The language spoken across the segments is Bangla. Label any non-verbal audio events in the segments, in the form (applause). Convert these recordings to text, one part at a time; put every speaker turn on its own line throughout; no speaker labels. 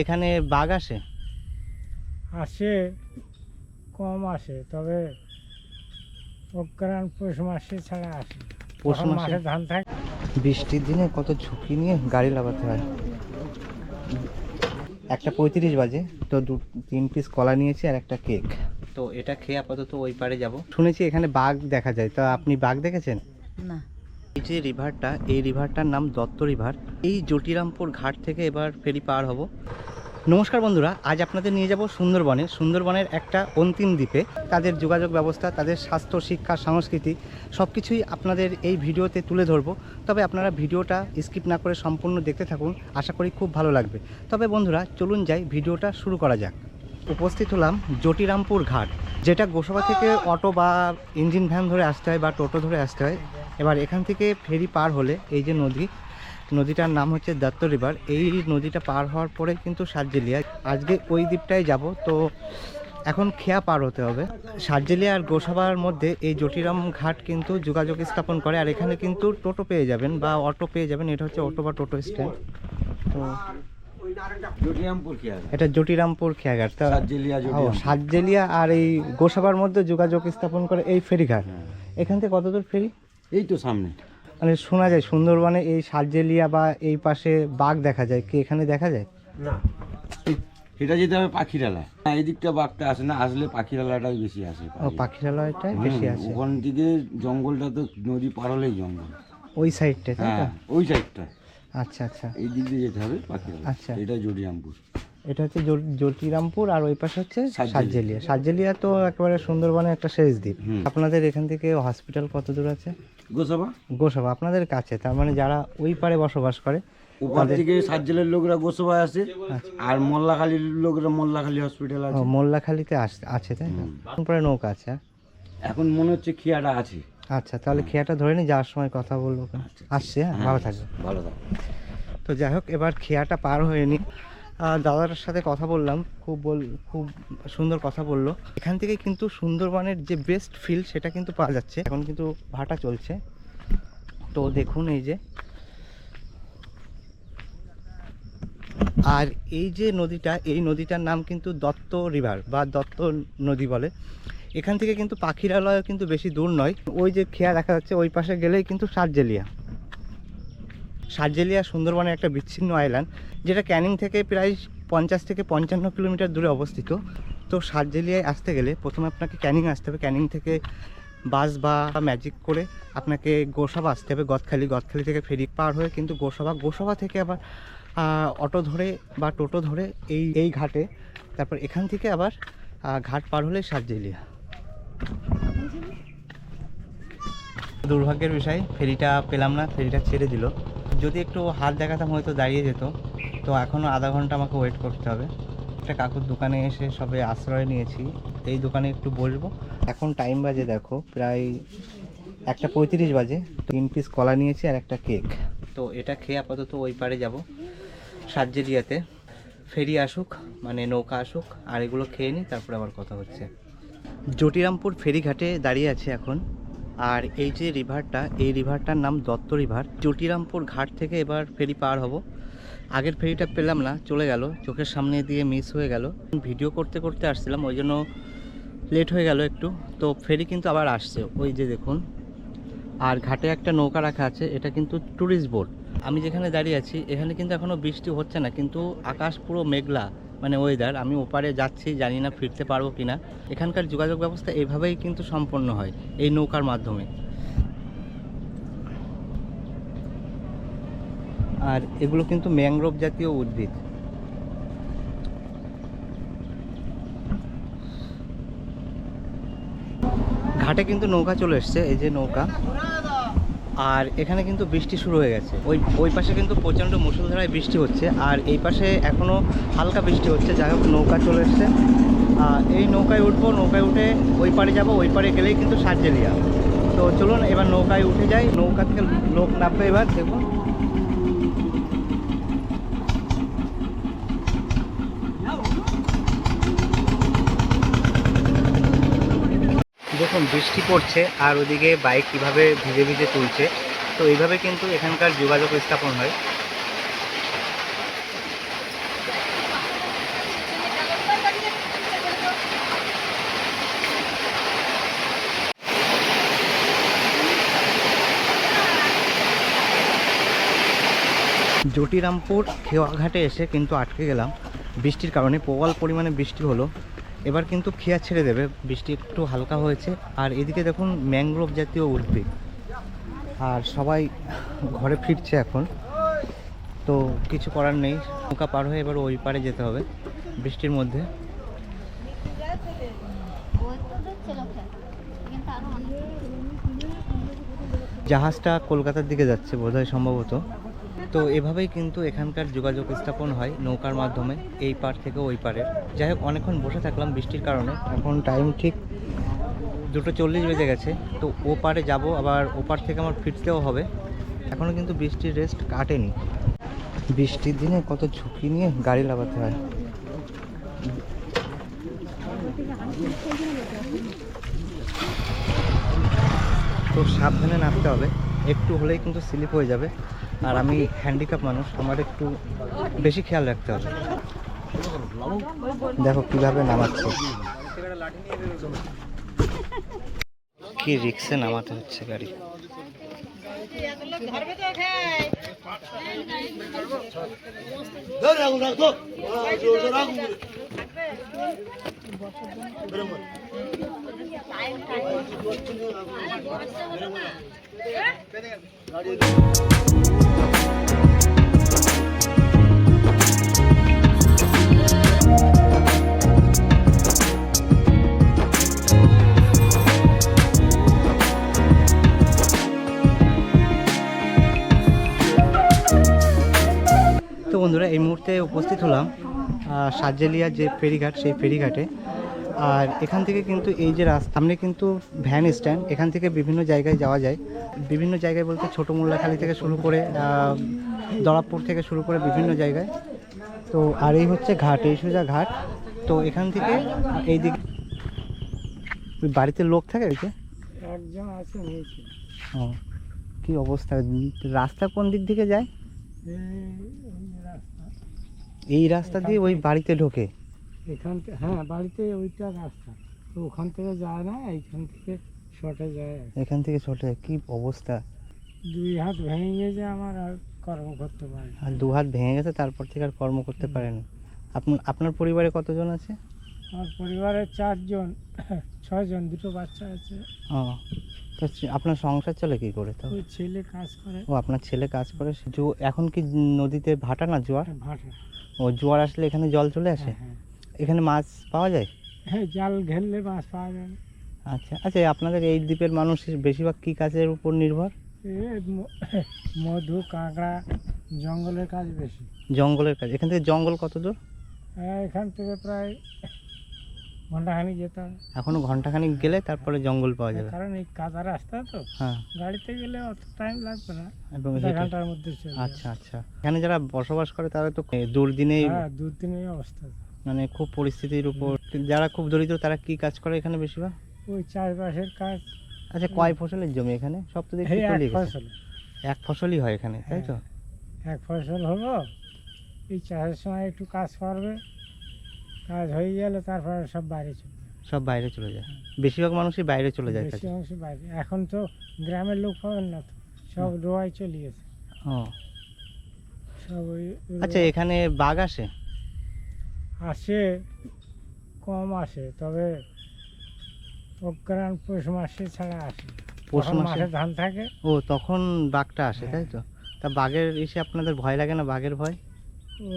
এখানে বাঘ আসে?
আসে কম আসে তবে অজ্ঞান পৌষ মাসে ছাড়া আসে
পৌষ মাসে?
ধান থাকে।
বৃষ্টির দিনে কত ঝুঁকি নিয়ে গাড়ি লাগাতে হয়? একটা পঁয়ত্রিশ বাজে তো দু তিন পিস কলা নিয়েছি আর একটা কেক তো এটা খেয়ে আপাতত ওই পারে যাব। শুনেছি এখানে বাঘ দেখা যায় তো আপনি বাঘ দেখেছেন?
না।
এই যে রিভারটা এই রিভারটার নাম দত্ত রিভার এই জটিরামপুর ঘাট থেকে এবার ফেরি পার হব। নমস্কার বন্ধুরা, আজ আপনাদের নিয়ে যাব সুন্দরবনে। সুন্দরবনের একটা অন্তিম দ্বীপে। তাদের যোগাযোগ ব্যবস্থা, তাদের স্বাস্থ্য, শিক্ষা, সংস্কৃতি সব কিছুই আপনাদের এই ভিডিওতে তুলে ধরবো। তবে আপনারা ভিডিওটা স্কিপ না করে সম্পূর্ণ দেখতে থাকুন, আশা করি খুব ভালো লাগবে। তবে বন্ধুরা, চলুন যাই, ভিডিওটা শুরু করা যাক। উপস্থিত হলাম জটিরামপুর ঘাট, যেটা গোসবা থেকে অটো বা ইঞ্জিন ভ্যান ধরে আসতে হয় বা টোটো ধরে আসতে হয়। এবার এখান থেকে ফেরি পার হলে এই যে নদী নদীটার নাম হচ্ছে দত্ত রিভার। এই নদীটা পার হওয়ার পরে কিন্তু সার্জেলিয়া। আজকে ওই দ্বীপটাই যাব তো এখন খেয়া পার হতে হবে। সার্জেলিয়া আর গোসাবার মধ্যে এই জটিরাম ঘাট কিন্তু যোগাযোগ স্থাপন করে আর এখানে কিন্তু টোটো পেয়ে যাবেন বা অটো পেয়ে যাবেন। এটা হচ্ছে অটো বা টোটো স্ট্যান্ড। তো এটা জটিরামপুর খেয়াঘাট।
সাতজেলিয়া
আর এই গোসাবার মধ্যে যোগাযোগ স্থাপন করে এই ফেরিঘাট
হ্যাঁ।
এখান থেকে কত দূর ফেরি?
এই তো সামনে।
মানে শোনা যায় সুন্দরবনে এই সার্জেলিয়া বা এই পাশে বাঘ দেখা যায়। কি এখানে দেখা যায়?
সেটা যেতে হবে পাখিরালা হ্যাঁ এই দিকটা বাঘটা আসে না আসলে পাখিরালাটাই বেশি আসে।
ও পাখিরালয়টাই বেশি আছে
ওখান থেকে জঙ্গলটা তো নদী পার হলেই জঙ্গল।
ওই সাইডটা
হ্যাঁ ওই সাইডটা
আচ্ছা আচ্ছা।
এই দিক দিয়ে যেতে হবে পাখিরালা
আচ্ছা।
এটা জটিরামপুর
এটা হচ্ছে জটিরামপুর আর ওই পাশে হচ্ছে
সাতজেলিয়া।
সাতজেলিয়া। তো একেবারে সুন্দরবনের একটা শেষ দ্বীপ। আপনাদের এখান থেকে হসপিটাল কত দূর আছে?
গোসাবা?
গোসাবা আপনাদের কাছে। তার মানে যারা ওই পারে বসবাস করে
ওপার থেকে সাতজেলের লোকরা গোসাবা আসে আর মোল্লাখালীর লোকরা মোল্লাখালী হসপিটাল আছে।
মোল্লাখালীতে আছে তাই না? তারপরে নৌকা আছে হ্যাঁ?
এখন মনে হচ্ছে খিয়াটা আছে।
আচ্ছা তাহলে খেয়াটা ধরে নি যাওয়ার সময় কথা বলব। আসছে হ্যাঁ ভালো থাকবে
ভালো থাকো
তো যাই হোক এবার খেয়াটা পার হয়ে নি দাদার সাথে কথা বললাম, খুব বল, খুব সুন্দর কথা বলল। এখান থেকে কিন্তু সুন্দরবনের যে বেস্ট ফিল সেটা কিন্তু পাওয়া যাচ্ছে। এখন কিন্তু ভাটা চলছে। তো দেখুন এই যে। আর এই যে নদীটা, এই নদীটার নাম কিন্তু দত্ত রিভার বা দত্ত নদী বলে। এখান থেকে কিন্তু পাখিরালয় কিন্তু বেশি দূর নয়। ওই যে খেয়া দেখা যাচ্ছে, ওই পাশে গেলেই কিন্তু সাতজেলিয়া সার্জেলিয়া সুন্দরবনের একটা বিচ্ছিন্ন আইল্যান্ড যেটা ক্যানিং থেকে প্রায় পঞ্চাশ থেকে পঞ্চান্ন কিলোমিটার দূরে অবস্থিত। তো সার্জেলিয়ায় আসতে গেলে প্রথমে আপনাকে ক্যানিং আসতে হবে। ক্যানিং থেকে বাস বা ম্যাজিক করে আপনাকে গোসাবা আসতে হবে, গদখালি। গদখালি থেকে ফেরি পার হয়ে কিন্তু গোসাবা গোসাবা থেকে আবার অটো ধরে বা টোটো ধরে এই এই ঘাটে, তারপর এখান থেকে আবার ঘাট পার হলে সার্জেলিয়া। দুর্ভাগ্যের বিষয়, ফেরিটা পেলাম না, ফেরিটা ছেড়ে দিল। যদি একটু হাত দেখাতাম হয়তো দাঁড়িয়ে যেত। তো এখনও আধা ঘণ্টা আমাকে ওয়েট করতে হবে। একটা কাকুর দোকানে এসে সবে আশ্রয় নিয়েছি। এই দোকানে একটু বসবো। এখন টাইম বাজে দেখো, প্রায় একটা পঁয়ত্রিশ বাজে। তিন পিস কলা নিয়েছি আর একটা কেক তো এটা খেয়ে আপাতত ওই পারে যাব সার্জেরিয়াতে ফেরি আসুক মানে নৌকা আসুক, আর এগুলো খেয়ে নিই, তারপরে আবার কথা হচ্ছে। জটিরামপুর ফেরিঘাটে দাঁড়িয়ে আছে এখন। আর এই যে রিভারটা এই রিভারটার নাম দত্ত রিভার চটিরামপুর ঘাট থেকে এবার ফেরি পার হব। আগের ফেরিটা পেলাম না, চলে গেল। চোখের সামনে দিয়ে মিস হয়ে গেল। ভিডিও করতে করতে আসছিলাম, ওই জন্য লেট হয়ে গেল একটু। তো ফেরি কিন্তু আবার আসছে, ওই যে দেখুন। আর ঘাটে একটা নৌকা রাখা আছে, এটা কিন্তু ট্যুরিস্ট বোট আমি যেখানে দাঁড়িয়ে আছি, এখানে কিন্তু এখনও বৃষ্টি হচ্ছে না, কিন্তু আকাশ পুরো মেঘলা। মানে ওয়েদার আমি ওপারে যাচ্ছি, জানি না ফিরতে পারব কি না এখানকার যোগাযোগ ব্যবস্থা এভাবেই কিন্তু সম্পন্ন হয়, এই নৌকার মাধ্যমে। আর এগুলো কিন্তু ম্যাংগ্রোভ জাতীয় উদ্ভিদ। ঘাটে কিন্তু নৌকা চলে এসছে, এই যে নৌকা। আর এখানে কিন্তু বৃষ্টি শুরু হয়ে গেছে। ওই ওই পাশে কিন্তু প্রচণ্ড মুসলধারায় বৃষ্টি হচ্ছে আর এই পাশে এখনও হালকা বৃষ্টি হচ্ছে, যাই হোক নৌকা চলে এসছে। এই নৌকায় উঠবো, নৌকায় উঠে ওই পারে যাব, ওই পারে গেলেই কিন্তু সার্জেলিয়া তো চলুন এবার নৌকায় উঠে যাই, নৌকা থেকে লোক নামবে এবার, দেখুন। এখন বৃষ্টি পড়ছে আর ওদিকে বাইক কীভাবে ভিজে ভিজে তুলছে, তো এইভাবে কিন্তু এখানকার যোগাযোগ স্থাপন হয়। জটিরামপুর খেওয়াঘাটে এসে কিন্তু আটকে গেলাম। বৃষ্টির কারণে প্রবল পরিমাণে বৃষ্টি হলো। এবার কিন্তু খেয়া ছেড়ে দেবে, বৃষ্টি একটু হালকা হয়েছে। আর এদিকে দেখুন ম্যানগ্রোভ জাতীয় উদ্ভিদ। আর সবাই ঘরে ফিরছে এখন। তো কিছু করার নেই, নৌকা পার হয়ে এবার ওই পারে যেতে হবে বৃষ্টির মধ্যে। জাহাজটা কলকাতার দিকে যাচ্ছে বোধহয় সম্ভবত। তো এভাবেই কিন্তু এখানকার যোগাযোগ স্থাপন হয় নৌকার মাধ্যমে, এই পার থেকে ওই পারে যাই হোক, অনেকক্ষণ বসে থাকলাম বৃষ্টির কারণে। এখন টাইম ঠিক দুটো চল্লিশ বেজে গেছে। তো ও পারে যাব, আবার ও পার থেকে আমার ফিরতেও হবে। এখনও কিন্তু বৃষ্টির রেস্ট কাটেনি। বৃষ্টির দিনে কত ঝুঁকি নিয়ে গাড়ি লাগাতে হয়। তো সাবধানে নামতে হবে। একটু হলেই কিন্তু স্লিপ হয়ে যাবে। আর আমি হ্যান্ডিক্যাপ মানুষ, আমার একটু বেশি খেয়াল রাখতে হবে। দেখো কীভাবে নামাচ্ছে। কি রিক্সে নামাতে হচ্ছে গাড়ি। তো বন্ধুরা এই মুহূর্তে উপস্থিত হলাম আহ, সার্জেলিয়া যে ফেরিঘাট সেই ফেরিঘাটে। আর এখান থেকে কিন্তু এই যে রাস্তা সামনে কিন্তু ভ্যান স্ট্যান্ড এখান থেকে বিভিন্ন জায়গায় যাওয়া যায়। বিভিন্ন জায়গায় বলতে ছোটো মোল্লাখালি থেকে শুরু করে আহ, দরাবপুর থেকে শুরু করে বিভিন্ন জায়গায়। তো আর এই হচ্ছে ঘাট এই সোজা ঘাট। তো এখান থেকে এই দিকে বাড়িতে লোক থাকে যে
একজন আছে
ও কী অবস্থা? রাস্তা কোন দিক থেকে যায়?
এই রাস্তা
দিয়ে ওই বাড়িতে ঢোকে।
এখান থেকে হ্যাঁ বাড়িতে ওইটা রাস্তা। তো ওখান থেকে যায় না এইখান থেকে শর্টে যায়
এখান থেকে ছোটে কি অবস্থা?
দুই হাত ভেঙে গেছে আমার আর কর্ম করতে পারি
আর দু হাত ভেঙে গেছে তারপর থেকে আর কর্ম করতে পারেন আপনার আপনার পরিবারে কতজন আছে?
আমার পরিবারে চারজন (coughs) ছয়জন দুটো বাচ্চা আছে।
ও তো আপনার সংসার চলে কি করে তো?
ওই ছেলে কাজ করে।
ও আপনার ছেলে কাজ করে এখন কি নদীতে ভাটা না জোয়ার?
ভাটা।
ও জোয়ার আসলে এখানে জল চলে আসে?
হ্যাঁ হ্যাঁ।
এখানে মাছ পাওয়া যায়?
হ্যাঁ জাল ঘেরলে মাছ পাওয়া যায়।
আচ্ছা আচ্ছা আপনাদের এই দ্বীপের মানুষ বেশিরভাগ কি কাজের উপর নির্ভর? (coughs)
মধু কাঁকড়া জঙ্গলের কাজ বেশি।
জঙ্গলের কাজ এখান থেকে জঙ্গল কত দূর?
হ্যাঁ এখান থেকে প্রায় (coughs) ঘন্টাখানি যেতে হবে।
এখনও ঘন্টাখানিক গেলে তারপরে জঙ্গল পাওয়া যাবে।
কারণ এই কাদা রাস্তা তো।
হ্যাঁ।
গাড়িতে গেলে অত টাইম লাগবে না।
এবং
ঘণ্টার মধ্যে
আচ্ছা আচ্ছা। এখানে যারা বসবাস করে তারা তো দুর্দিনেই
হ্যাঁ দু অবস্থা।
মানে খুব পরিস্থিতির উপর। যারা খুব দরিদ্র তারা কি কাজ করে এখানে বেশিরভাগ?
ওই চাষবাসের কাজ।
আচ্ছা কয় ফসলের জমি এখানে? সব তো
এই এক
ফসলই হয় এখানে তাই তো?
এক ফসল হলো এই চাষের সময় একটু কাজ করবে কাজ হয়ে গেলে তারপরে সব বাইরে চলে
সব বাইরে চলে যায়। বেশিরভাগ মানুষই বাইরে চলে যায়
বেশি
কাজে।
অংশ বাইরে। এখন তো গ্রামের লোক পাবেন না তো সব রোয়াই চলে গেছে।
ও। আচ্ছা এখানে বাঘ আসে?
আসে কম আসে তবে অগ্রাণ পৌষ মাসে ছাড়া আসে।
পৌষ মাসে?
ধান থাকে।
ও তখন বাঘটা আসে তাই তো? তা বাঘের এসে আপনাদের ভয় লাগে না বাঘের ভয়?
ও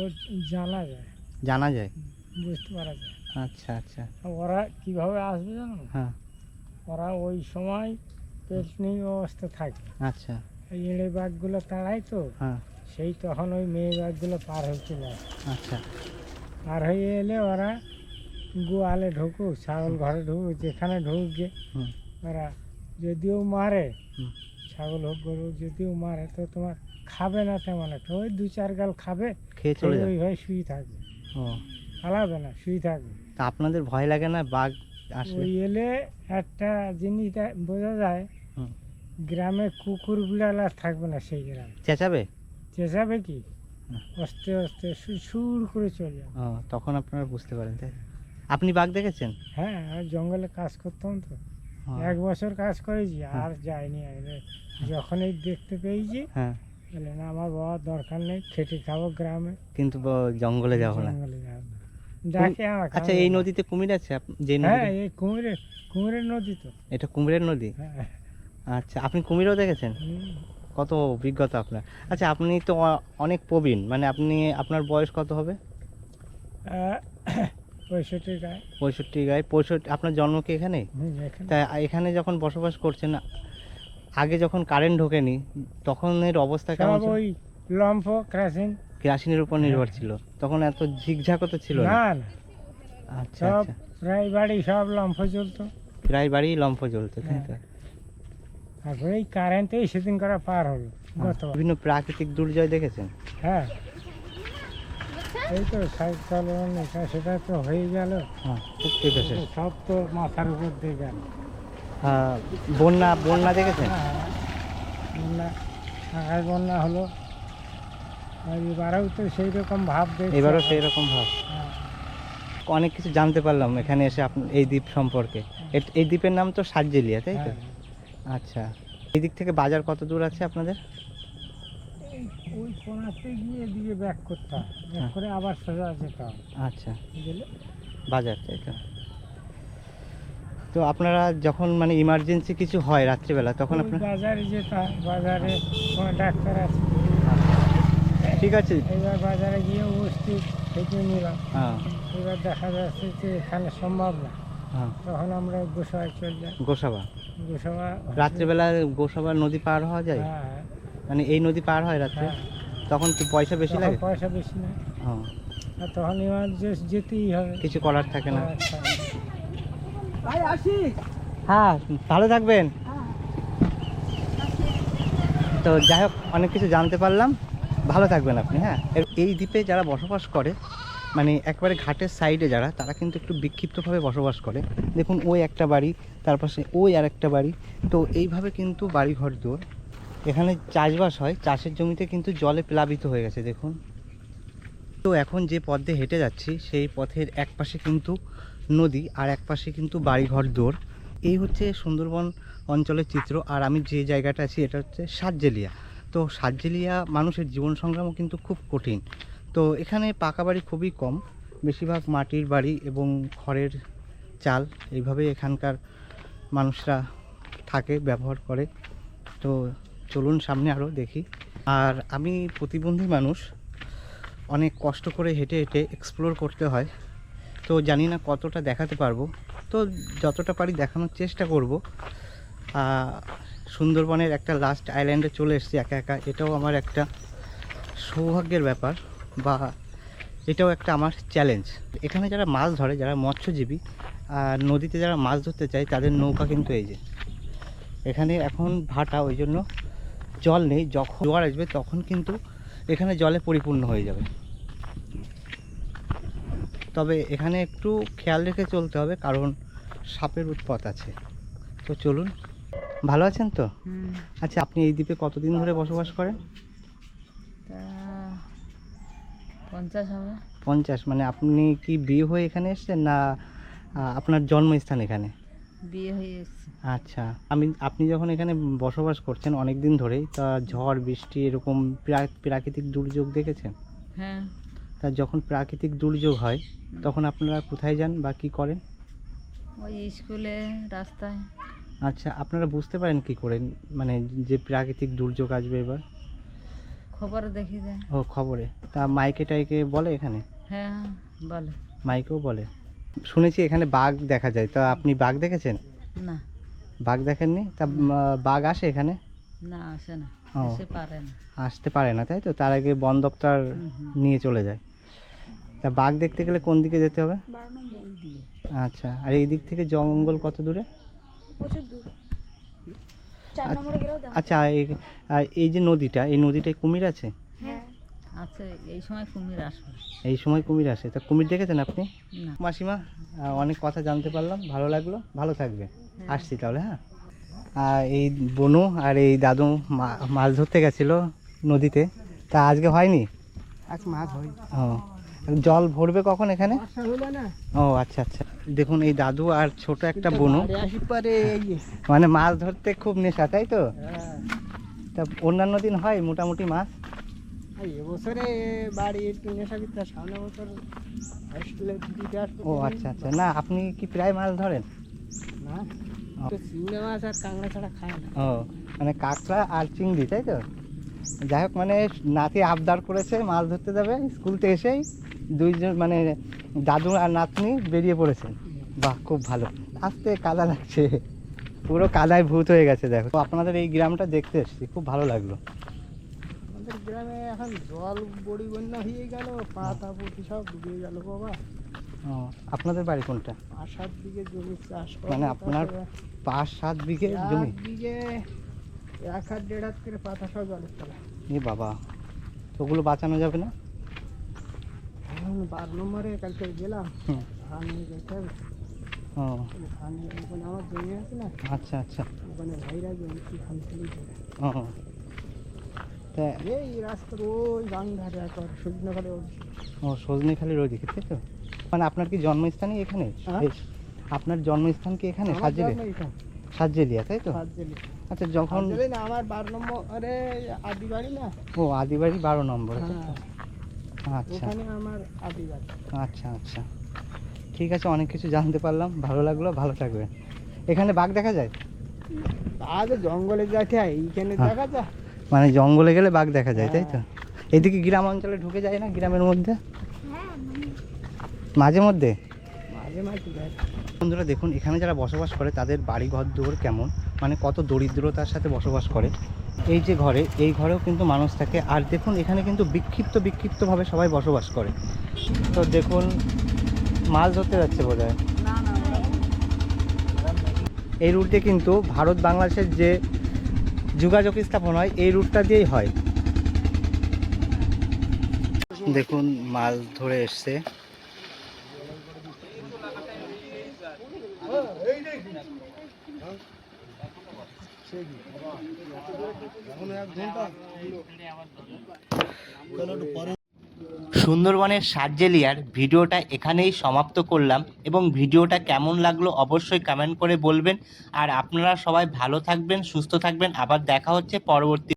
জানা যায়।
জানা যায়?
বুঝতে পারা যায়।
আচ্ছা আচ্ছা।
ওরা কীভাবে আসবে জানো?
হ্যাঁ।
ওরা ওই সময় পেটনি অবস্থা থাকে।
আচ্ছা।
এই এড়ে বাঘগুলো তাড়ায় তো
হ্যাঁ।
সেই তখন ওই মেয়ে বাঘগুলো পার হয়ে চলে আসে।
আচ্ছা।
পার হয়ে এলে ওরা গোয়ালে ঢুকুক ছাগল ঘরে ঢুকুক যেখানে ঢুকবে। ওরা যদিও মারে ছাগল হোক গরু যদিও মারে তো তোমার খাবে না তেমন একটা। ওই দু চার গাল খাবে
খেয়ে চলে যায়
ওইভাবে শুয়ে থাকবে।
ও।
পালাবে না শুয়ে থাকবে।
তা আপনাদের ভয় লাগে না বাঘ আসলে?
এলে একটা জিনিস বোঝা যায় গ্রামে কুকুর বিড়াল আর থাকবে না সেই গ্রামে।
চেঁচাবে?
চেঁচাবে কি। আস্তে আস্তে সুর করে চলে
ও তখন আপনারা বুঝতে পারেন তাই? আপনি বাঘ দেখেছেন?
হ্যাঁ জঙ্গলে কাজ করতাম তো। এক বছর কাজ করেছি
হ্যাঁ।
আর যাইনি আগে যখনই দেখতে পেয়েছি
হ্যাঁ।
বলে না আমার বাবার দরকার নেই খেটে খাব গ্রামে।
কিন্তু জঙ্গলে যাব না।
ডাকে আমাকে
আচ্ছা এই নদীতে কুমির আছে? যে
হ্যাঁ এই কুমিরের কুমিরের নদী তো।
এটা কুমিরের নদী?
হ্যাঁ।
আচ্ছা আপনি কুমিরও দেখেছেন। কত অভিজ্ঞতা আপনার? আচ্ছা আপনি তো অনেক প্রবীণ মানে আপনি আপনার বয়স কত হবে? (coughs)
পঁয়ষট্টি গায়ে।
পঁয়ষট্টি গায়ে পঁয়ষট্টি আপনার জন্ম কি এখানে? তা এখানে যখন বসবাস করছেন আগে যখন কারেন্ট ঢোকেনি তখন এর অবস্থা কেমন
ওই লম্ফ ক্রাসিং
কেরাসিনের উপর নির্ভর ছিল। তখন এত ঝিকঝাকও তো ছিল না? আচ্ছা আচ্ছা।
প্রায় বাড়ি সব লম্ফ চলতো
প্রায় বাড়ি লম্ফ জ্বলতো তাই তো?
তারপরে এই কারেন্টেই সেদিন করা পার হলো গত
বিভিন্ন প্রাকৃতিক দুর্জয় দেখেছেন?
হ্যাঁ। এই তো সাইকেল এটা সেটা তো হয়ে গেল।
হ্যাঁ
সব তো মাথার উপর দিয়ে গেল।
হ্যাঁ, বন্যা বন্যা দেখেছেন?
হ্যাঁ, বন্যা আকাশ বন্যা হলো। এবারেও তো সেই রকম ভাব
এবারও সেই রকম ভাব অনেক কিছু জানতে পারলাম এখানে এসে আপনি এই দ্বীপ সম্পর্কে। এই দ্বীপের নাম তো সাতজেলিয়া তাই তো। আচ্ছা। এই দিক থেকে বাজার কত দূর আছে আপনাদের?
ওই কোনাতে গিয়ে দিয়ে ব্যাক করতে হয়। ব্যাক
হ্যাঁ।
করে আবার সোজা যেতে হবে
আচ্ছা।
বুঝলে
বাজার তাই তো আপনারা যখন মানে ইমার্জেন্সি কিছু হয় রাত্রিবেলা তখন আপনার
বাজারে যেতে হয়। বাজারে কোনো ডাক্তার আছে?
ঠিক আছে।
এবার বাজারে গিয়ে ওষুধ থেকে নিলাম।
হ্যাঁ।
এবার দেখা যাচ্ছে যে এখানে সম্ভব না।
হ্যাঁ।
তখন আমরা গোসায় চলে যাই।
গোসাবা।
গোসাবা
রাত্রিবেলা গোসাবা নদী পার হওয়া যায়?
হ্যাঁ
মানে এই নদী পার হয় রাত্রে?
হ্যাঁ।
তখন কি পয়সা বেশি লাগে?
পয়সা বেশি না।
হ্যাঁ
আর তখন ইমার্জেন্সি যেতেই হবে।
কিছু করার থাকে না।
আচ্ছা।
হ্যাঁ ভালো থাকবেন। তো যাই হোক অনেক কিছু জানতে পারলাম। ভালো থাকবেন আপনি হ্যাঁ। এই দ্বীপে যারা বসবাস করে মানে একবারে ঘাটের সাইডে যারা, তারা কিন্তু একটু বিক্ষিপ্তভাবে বসবাস করে। দেখুন, ওই একটা বাড়ি, তার পাশে ওই আর একটা বাড়ি। তো এইভাবে কিন্তু বাড়ি ঘর দৌড় এখানে চাষবাস হয়, চাষের জমিতে কিন্তু জলে প্লাবিত হয়ে গেছে, দেখুন। তো এখন যে পথ দিয়ে হেঁটে যাচ্ছি, সেই পথের এক পাশে কিন্তু নদী আর এক পাশে কিন্তু বাড়িঘর দৌড় এই হচ্ছে সুন্দরবন অঞ্চলের চিত্র। আর আমি যে জায়গাটা আছি, এটা হচ্ছে সাতজেলিয়া। তো সাতজেলিয়া মানুষের জীবন সংগ্রামও কিন্তু খুব কঠিন। তো এখানে পাকা বাড়ি খুবই কম। বেশিরভাগ মাটির বাড়ি এবং খড়ের চাল এইভাবে এখানকার মানুষরা থাকে, ব্যবহার করে। তো চলুন সামনে আরও দেখি। আর আমি প্রতিবন্ধী মানুষ, অনেক কষ্ট করে হেঁটে হেঁটে এক্সপ্লোর করতে হয়। তো জানি না কতটা দেখাতে পারব। তো যতটা পারি দেখানোর চেষ্টা করব। সুন্দরবনের একটা লাস্ট আইল্যান্ডে চলে এসেছি একা একা। এটাও আমার একটা সৌভাগ্যের ব্যাপার। বা এটাও একটা আমার চ্যালেঞ্জ এখানে যারা মাছ ধরে যারা মৎস্যজীবী আর নদীতে যারা মাছ ধরতে চায় তাদের নৌকা কিন্তু এই যে। এখানে এখন ভাটা ওই জন্য জল নেই। যখন জোয়ার আসবে তখন কিন্তু এখানে জলে পরিপূর্ণ হয়ে যাবে। তবে এখানে একটু খেয়াল রেখে চলতে হবে কারণ সাপের উৎপাত আছে। তো চলুন। ভালো আছেন তো? আচ্ছা আপনি এই দ্বীপে কতদিন ধরে বসবাস করেন
তা পঞ্চাশ হবে।
পঞ্চাশ মানে আপনি কি বিয়ে হয়ে এখানে এসেছেন না আপনার জন্মস্থান এখানে?
বিয়ে হয়ে এসছে।
আচ্ছা আমি আপনি যখন এখানে বসবাস করছেন অনেক দিন ধরেই তা ঝড় বৃষ্টি এরকম প্রা- প্রাকৃতিক দুর্যোগ দেখেছেন?
হ্যাঁ।
তা যখন প্রাকৃতিক দুর্যোগ হয় তখন আপনারা কোথায় যান বা কী করেন?
ওই স্কুলে রাস্তায়।
আচ্ছা আপনারা বুঝতে পারেন কি করে মানে যে প্রাকৃতিক দুর্যোগ আসবে এবার?
খবর দেখি যায়।
ও খবরে। তা মাইকে টাইকে বলে এখানে?
হ্যাঁ বলে।
মাইকেও বলে। শুনেছি এখানে বাঘ দেখা যায়। তা আপনি বাঘ দেখেছেন?
না।
বাঘ দেখেননি? তা বাঘ আসে এখানে?
না আসে না। এসে পারে না।
আসতে পারে না তাই তো? তার আগে বন দপ্তর। নিয়ে চলে যায়। তা বাঘ দেখতে গেলে কোন দিকে যেতে হবে। আচ্ছা আর এই দিক থেকে জঙ্গল কত দূরে? আচ্ছা এই- আর এই যে নদীটা এই নদীটায় কুমির আছে?
আছে এই সময় কুমির আসবে।
এই সময় কুমির আসে। তা কুমির দেখেছেন আপনি? মাসিমা অনেক কথা জানতে পারলাম ভালো লাগল। ভালো থাকবে। আসছি তাহলে হ্যাঁ? আর এই বনু আর এই দাদু মা- মাছ ধরতে গেছিল নদীতে। তা আজকে হয়নি?
আজ মাছ হয়
ও। জল ভরবে কখন এখানে? ও আচ্ছা আচ্ছা। দেখুন এই দাদু আর ছোট একটা বনু। মানে মাছ ধরতে খুব নেশা তাই তো? তা অন্যান্য দিন হয় মোটামুটি মাছ?
এবছরে বাড়ি একটু নেশা বিদ্যা সামনে বছর
ও আচ্ছা আচ্ছা। না আপনি কি প্রায় মাছ ধরেন?
না। চিংড়ি মাছ আর কাঁকড়া ছাড়া খায় না।
ও মানে কাঁকড়া আর চিংড়ি তাই তো? যাই হোক মানে নাতি আবদার করেছে মাছ ধরতে যাবে স্কুল থেকে এসেই। দুইজন মানে দাদু আর নাতনি বেরিয়ে পড়েছেন বাহ খুব ভালো। আস্তে কাদা লাগছে। পুরো কাদায় ভূত হয়ে গেছে দেখো। তো আপনাদের এই গ্রামটা দেখতে এসেছি খুব ভালো লাগল।
আমাদের গ্রামে এখন জল বড়ি বন্যা হয়ে গেল পাতা পুঁতি সব ডুবে গেল বাবা।
ও আপনাদের বাড়ি কোনটা?
আর সাত বিঘে জমি চাষ
মানে আপনার পাঁচ সাত বিঘে জমি?
এক বিঘে এক হাত দেড় হাত করে পাতা সব জলের তলা
এ বাবা তো ওগুলো বাঁচানো যাবে না?
এখন বারো নম্বরে কালকে গেলাম ধান নিয়ে যেতে হবে
ও
ধান নিয়ে ওখানে আমার জমি আছে না
আচ্ছা আচ্ছা
ওখানে ভাইরা জমি ধান তুলে
ও তা
এই রাস্তার ওই গান ধারে একবার সজনে
ও সজনে খালি রোজ তাই তো? মানে আপনার কি জন্মস্থানই এখানে?
হ্যাঁ।
আপনার জন্মস্থান কি এখানে? সাজেলে সাজেলিয়া? তাই তো? আচ্ছা যখন
আমার বারো নম্বর আরে আদি বাড়ি না?
ও আদিবাড়ি বারো নম্বর তো?
হ্যাঁ।
আচ্ছা।
ওখানে আমার আদি বাড়ি
আচ্ছা আচ্ছা। ঠিক আছে অনেক কিছু জানতে পারলাম। ভালো লাগল ভালো থাকবেন। এখানে বাঘ দেখা যায়?
আজ জঙ্গলে যাকে এইখানে
হ্যাঁ।
দেখা যায়?
মানে জঙ্গলে গেলে বাঘ দেখা যায় তাই তো? এদিকে গ্রাম অঞ্চলে ঢুকে যায় না গ্রামের মধ্যে?
হ্যাঁ মানে
মাঝে মধ্যে?
মাঝে মাঝে
বন্ধুরা দেখুন এখানে যারা বসবাস করে তাদের বাড়ি ঘর দুয়ার কেমন? মানে কত দরিদ্রতার সাথে বসবাস করে? এই যে ঘরে, এই ঘরেও কিন্তু মানুষ থাকে। আর দেখুন, এখানে কিন্তু বিক্ষিপ্ত, বিক্ষিপ্তভাবে সবাই বসবাস করে। তো দেখুন, মাছ ধরতে যাচ্ছে বোধ হয় এই রুটে কিন্তু ভারত বাংলাদেশের যে যোগাযোগ স্থাপন হয়, এই রুটটা দিয়েই হয়। দেখুন, মাছ ধরে এসছে। সুন্দরবনের সার্জেলিয়ার ভিডিওটা এখানেই সমাপ্ত করলাম এবং ভিডিওটা কেমন লাগল অবশ্যই কমেন্ট করে বলবেন। আর আপনারা সবাই ভালো থাকবেন, সুস্থ থাকবেন। আবার দেখা হচ্ছে পরবর্তী